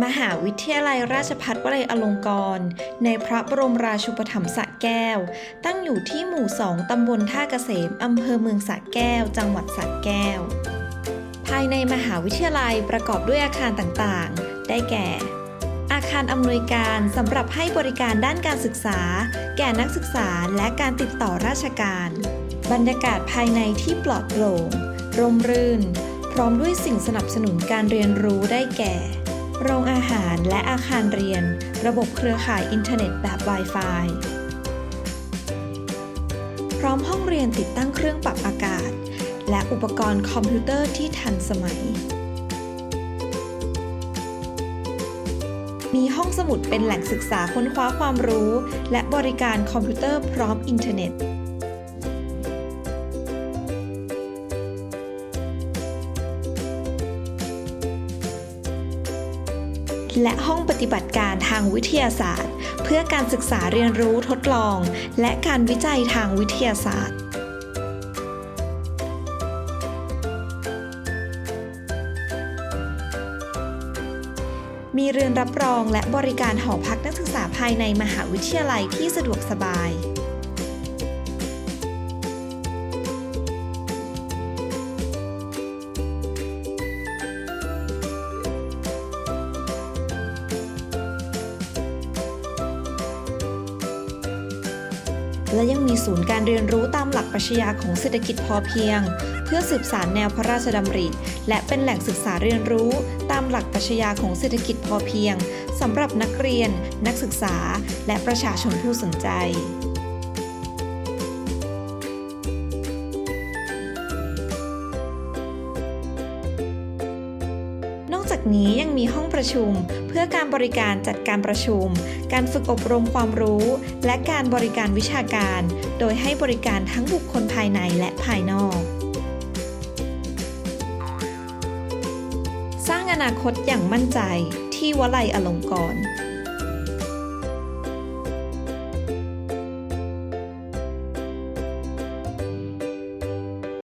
มหาวิทยาลัยราชภัฏวลัยอลงกรณ์ในพระบรมราชูปถัมภ์สระแก้ว ตั้งอยู่ที่หมู่2ตำบลท่าเกษมอำเภอเมืองสระแก้ว จังหวัดสระแก้ว ภายในมหาวิทยาลัยประกอบด้วยอาคารต่างๆ ได้แก่ อาคารอำนวยการสำหรับให้บริการด้านการศึกษา แก่นักศึกษาและการติดต่อราชการ บรรยากาศภายในที่ปลอดโปร่งร่มรื่น พร้อมด้วยสิ่งสนับสนุนการเรียนรู้ได้แก่ โรงอาหารและอาคารเรียน ระบบเครือข่ายอินเทอร์เน็ตแบบ Wi-Fi พร้อมห้องเรียนติดตั้งเครื่องปรับอากาศ และอุปกรณ์คอมพิวเตอร์ที่ทันสมัย มีห้องสมุดเป็นแหล่งศึกษาค้นคว้าความรู้ และบริการคอมพิวเตอร์พร้อมอินเทอร์เน็ต และห้องปฏิบัติการทางวิทยาศาสตร์ เพื่อการศึกษาเรียนรู้ทดลอง และการวิจัยทางวิทยาศาสตร์มีเรือนรับรองและบริการหอพักนักศึกษาภายในมหาวิทยาลัยที่สะดวกสบาย และยังมีศูนย์การเรียนรู้ตามหลักปรัชญาของเศรษฐกิจพอเพียง เพื่อสืบสารแนวพระราชดำริ และเป็นแหล่งศึกษาเรียนรู้ ตามหลักปรัชญาของเศรษฐกิจพอเพียงสำหรับนักเรียน นักศึกษา และประชาชนผู้สนใจ จากนี้ยังมีห้องประชุม เพื่อการบริการจัดการประชุม การฝึกอบรมความรู้ และการบริการวิชาการ โดยให้บริการทั้งบุคคลภายในและภายนอก สร้างอนาคตอย่างมั่นใจที่วลัยอลงกรณ์